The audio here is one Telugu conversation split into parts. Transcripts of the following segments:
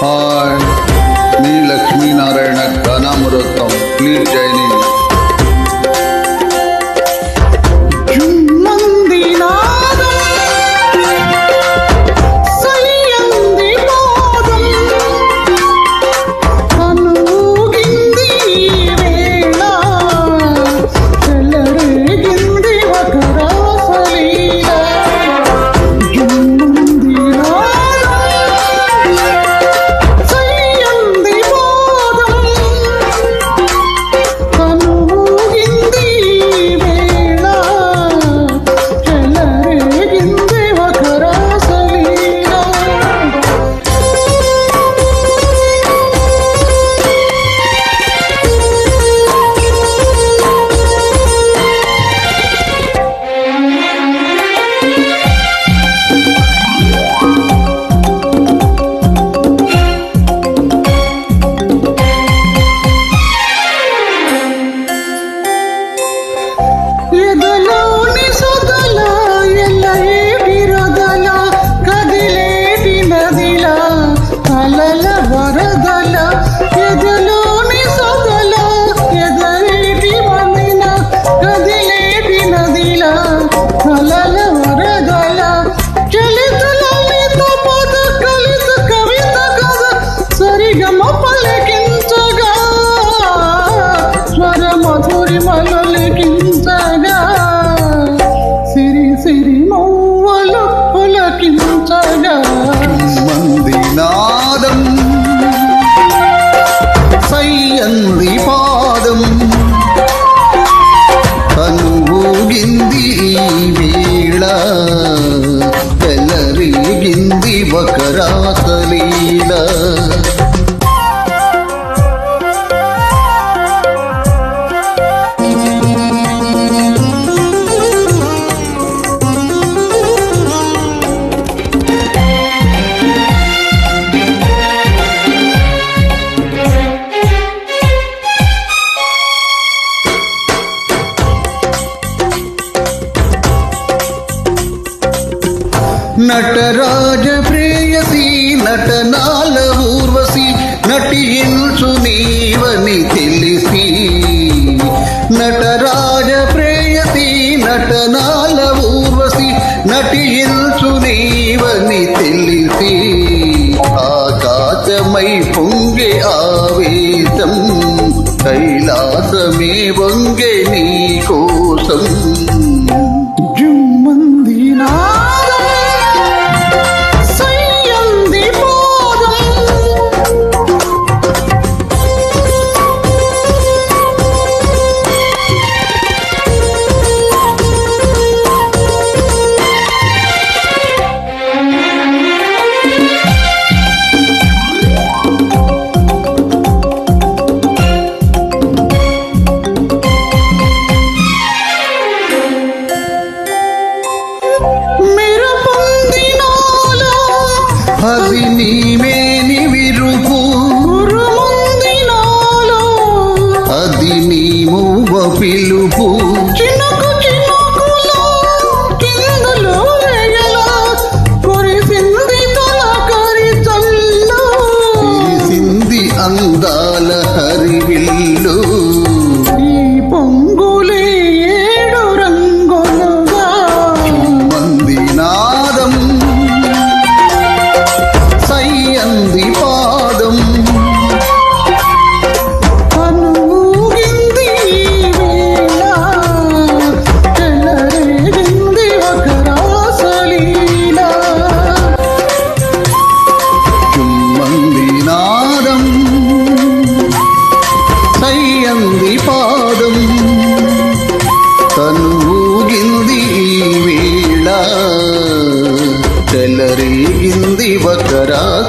Bye. ಮನ నటరాజ ప్రేయసి నటనాల ఊర్వశి నటించు నీవని తెలిసి. నటరాజ ప్రేయసి నటనాల ఊర్వశి నటించు నీవని తెలిసి. ఆకాశమై పొంగే ఆవేశం కైలాసమే వంగే నీ కోసం. சந்தான அறிவில்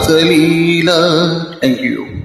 Salila. Thank you.